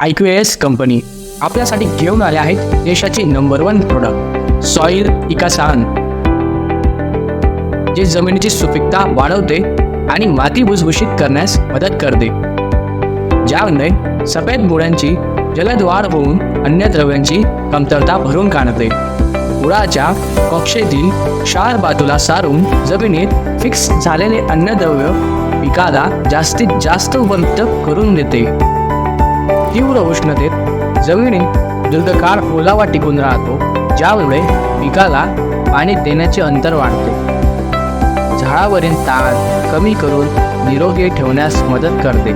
I Q S company आपल्यासाठी घेऊन आले आहेत देशाचे नंबर वन प्रोडक्ट सॉइल इकासान. जे जमिनीची सुपीकता वाढवते आणि माती भुसभुशीत करण्यास मदत करते. ज्यामुळे सफेद मुळ्यांची जलद वाढ होऊन अन्य द्रव्यांची कमतरता भरून काढते. मुळाच्या कक्षेतील क्षार बाजूला सारून जमिनीत फिक्स झालेले अन्नद्रव्य पिकाला जास्तीत जास्त उपलब्ध करून देते. तीव्र उष्णतेत जमिनीत दीर्घकाळ ओलावा टिकून राहतो ज्यामुळे पिकाला पाणी देण्याचे अंतर वाढते. झाडावरील ताण कमी करून निरोगी ठेवण्यास मदत करते.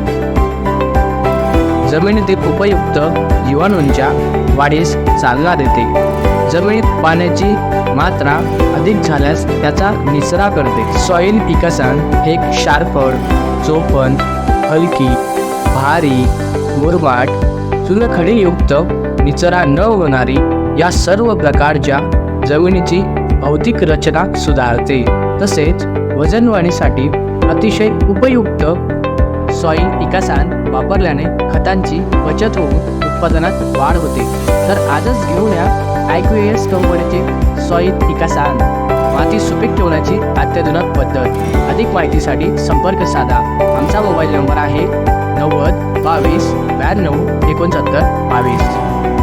जमिनीतील उपयुक्त जीवाणूंच्या वाढीस चालना देते. जमिनीत पाण्याची मात्रा अधिक झाल्यास त्याचा निचरा करते. सॉईल पिकासान हे क्षारफळ चोपण हलकी भारी मुरमाट चुनखडीयुक्त निचरा न होणारी या सर्व प्रकारच्या जमिनीची भौतिक रचना सुधारते. तसेच वजनवाणीसाठी अतिशय उपयुक्त सॉईल पिकासान वापरल्याने खतांची बचत होऊन उत्पादनात वाढ होते. तर आजच घेऊन या कंपनीचे सॉईल पिकासान माती सुपीक ठेवण्याची अत्याधुनिक पद्धत. अधिक माहितीसाठी संपर्क साधा. आमचा मोबाईल नंबर आहे नव्वद बावीस ब्याण्णव एकोणसत्तर बावीस.